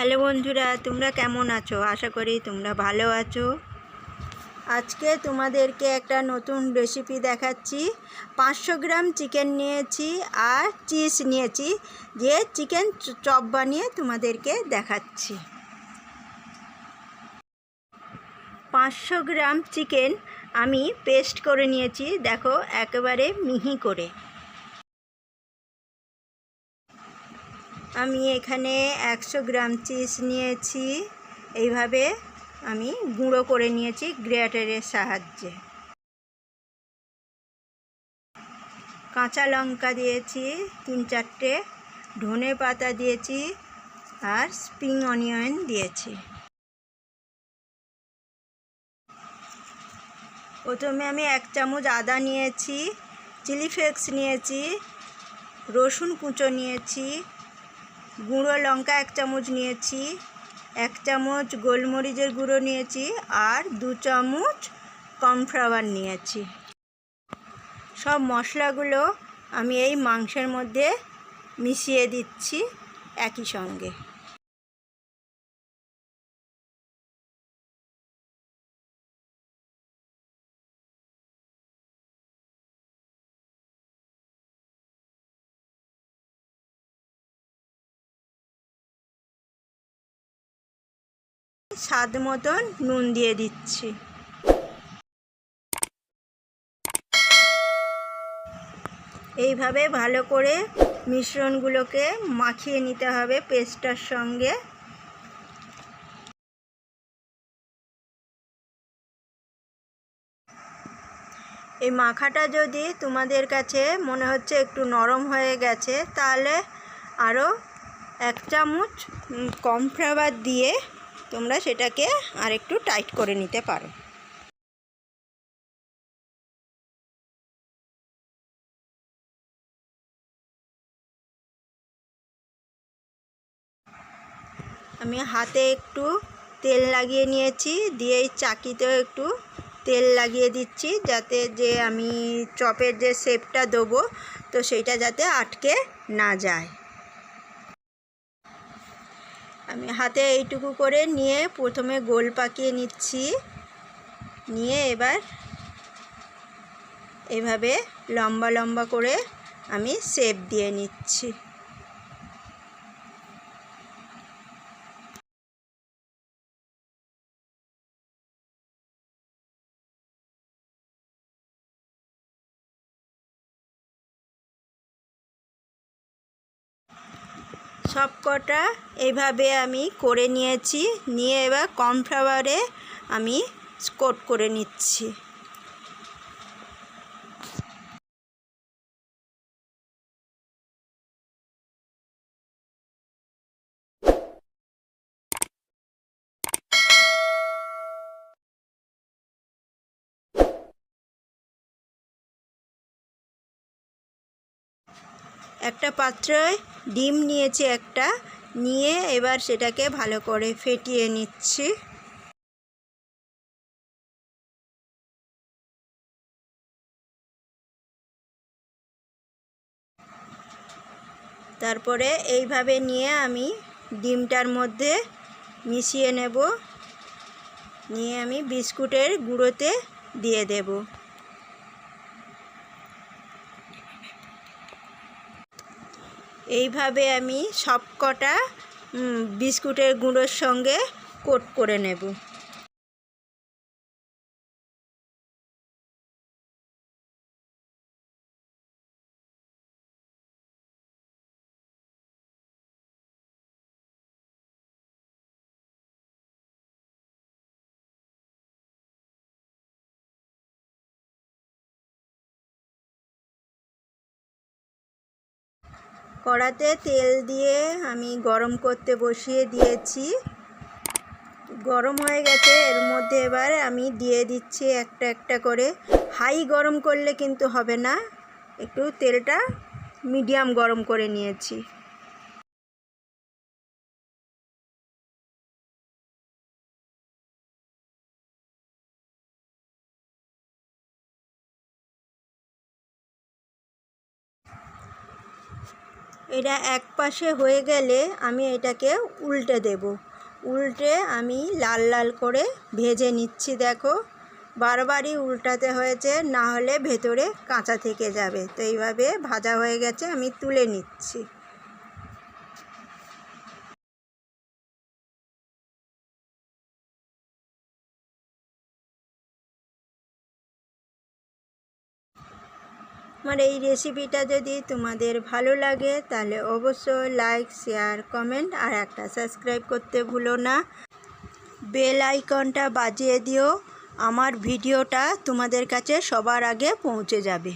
Hello বন্ধুরা, তোমরা কেমন আছো? আশা করি তোমরা ভালো আছো। আজকে তোমাদেরকে একটা নতুন রেসিপি দেখাচ্ছি। পাঁচশো গ্রাম চিকেন নিয়েছি আর চিজ নিয়েছি। যে চিকেন চপ বানিয়ে তোমাদেরকে দেখাচ্ছি। পাঁচশো গ্রাম চিকেন আমি পেস্ট করে নিয়েছি। দেখো, একেবারে মিহি করে। আমি এখানে একশো গ্রাম চিজ নিয়েছি। এইভাবে আমি গুঁড়ো করে নিয়েছি গ্রেটারের সাহায্যে। কাঁচা লঙ্কা দিয়েছি, তিন চারটে ধনে পাতা দিয়েছি আর স্প্রিং অনিয়ন দিয়েছি। প্রথমে আমি এক চামচ আদা নিয়েছি, চিলি ফ্লেক্স নিয়েছি, রসুন কুঁচো নিয়েছি গুঁড়ো লঙ্কা এক চামচ নিয়েছি, এক চামচ গোলমরিচের গুঁড়ো নিয়েছি আর দু চামচ কর্নফ্লাওয়ার নিয়েছি। সব মশলাগুলো আমি এই মাংসের মধ্যে মিশিয়ে দিচ্ছি একই সঙ্গে। স্বাদ মতন নুন দিয়ে দিচ্ছি। এইভাবে ভালো করে মিশ্রণগুলোকে মাখিয়ে নিতে হবে পেস্টটার সঙ্গে। এই মাখাটা যদি তোমাদের কাছে মনে হচ্ছে একটু নরম হয়ে গেছে, তাহলে আরও এক চামচ কর্নফ্লাওয়ার দিয়ে তোমরা সেটাকে আর একটু টাইট করে নিতে পারো। আমি হাতে একটু তেল লাগিয়ে নিয়েছি, দিয়ে এই চাকিতেও একটু তেল লাগিয়ে দিচ্ছি যাতে যে আমি চপের যে শেপটা দেবো, তো সেইটা যাতে আটকে না যায়। আমি হাতে এইটুকু করে নিয়ে প্রথমে গোল পাকিয়ে নিচ্ছি। নিয়ে এবার এভাবে লম্বা লম্বা করে আমি সেপ দিয়ে নিচ্ছি। সব কটা এইভাবে আমি করে নিয়েছি। নিয়ে এবার কর্নফ্লাওয়ারে আমি কোট করে নিচ্ছি। একটা পাত্রে ডিম নিয়েছি একটা, নিয়ে এবার সেটাকে ভালো করে ফেটিয়ে নিচ্ছি। তারপরে এইভাবে নিয়ে আমি ডিমটার মধ্যে মিশিয়ে নেব। নিয়ে আমি বিস্কুটের গুঁড়োতে দিয়ে দেবো। এইভাবে আমি সবকটা বিস্কুটের গুঁড়োর সঙ্গে কোট করে নেব। কড়াতে তেল দিয়ে আমি গরম করতে বসিয়ে দিয়েছি। গরম হয়ে গেছে, এর মধ্যে এবার আমি দিয়ে দিচ্ছি একটা একটা করে। হাই গরম করলে কিন্তু হবে না, একটু তেলটা মিডিয়াম গরম করে নিয়েছি। এটা এক পাশে হয়ে গেলে আমি এটাকে উল্টে দেব। উল্টে আমি লাল লাল করে ভেজে নিচ্ছি, দেখো। বারবারই উল্টাতে হয়েছে, না হলে ভেতরে কাঁচা থেকে যাবে। তো এইভাবে ভাজা হয়ে গেছে, আমি তুলে নিচ্ছি। আমার এই রেসিপিটা যদি তোমাদের ভালো লাগে, তাহলে অবশ্যই লাইক শেয়ার কমেন্ট আর একটা সাবস্ক্রাইব করতে ভুলো না। বেল আইকনটা বাজিয়ে দিও, আমার ভিডিওটা তোমাদের কাছে সবার আগে পৌঁছে যাবে।